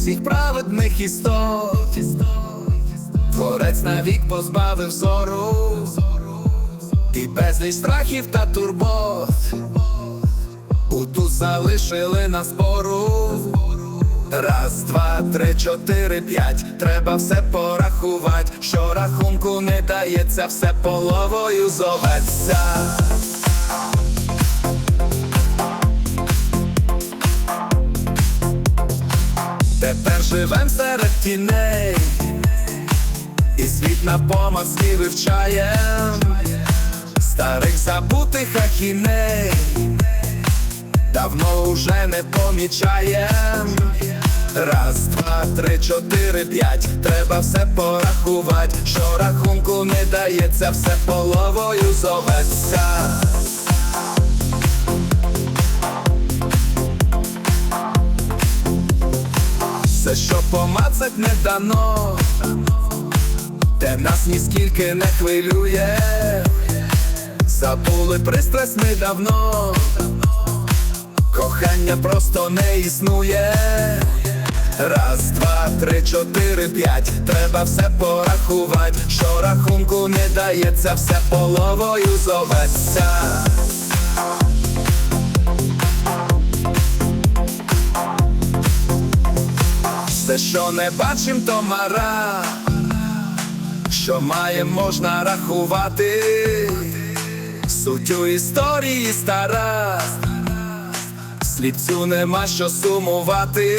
Всіх праведних істот, Творець навік позбавив зору, і безліч страхів та турбот, Уту залишили на спору. Раз, два, три, чотири, п'ять. Треба все порахувати. Що рахунку не дається, все половою зоветься. Живем серед тіней, і світ на помазки вивчаєм старих забутих ахіней, давно уже не помічаєм. Раз, два, три, чотири, п'ять. Треба все порахувати. Що рахунку не дається, все половою зоветься. Помацать не дано, те нас ніскільки не хвилює, забули пристрасть ми давно, кохання просто не існує. Раз, два, три, чотири, п'ять. Треба все порахувати. Що рахунку не дається, все половою зоветься. Що не бачим, то мара, що має, можна рахувати, суттю історії стара, слідцю нема що сумувати.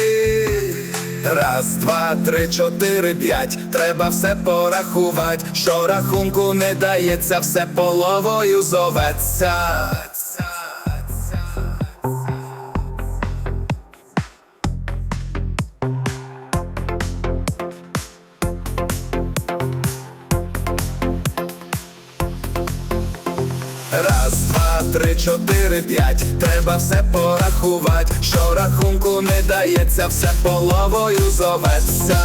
Раз, два, три, чотири, п'ять. Треба все порахувати. Що рахунку не дається, все половою зоветься. Раз, два, три, чотири, п'ять. Треба все порахувати. Що рахунку не дається, все половою зоветься.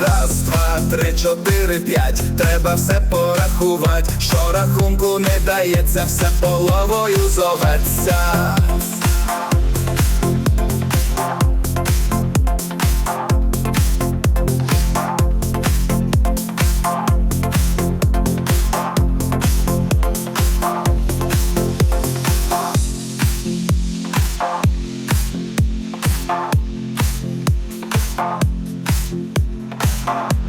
Раз, два, три, чотири, п'ять. Треба все порахувати. Що рахунку не дається, все половою зоветься. Thank you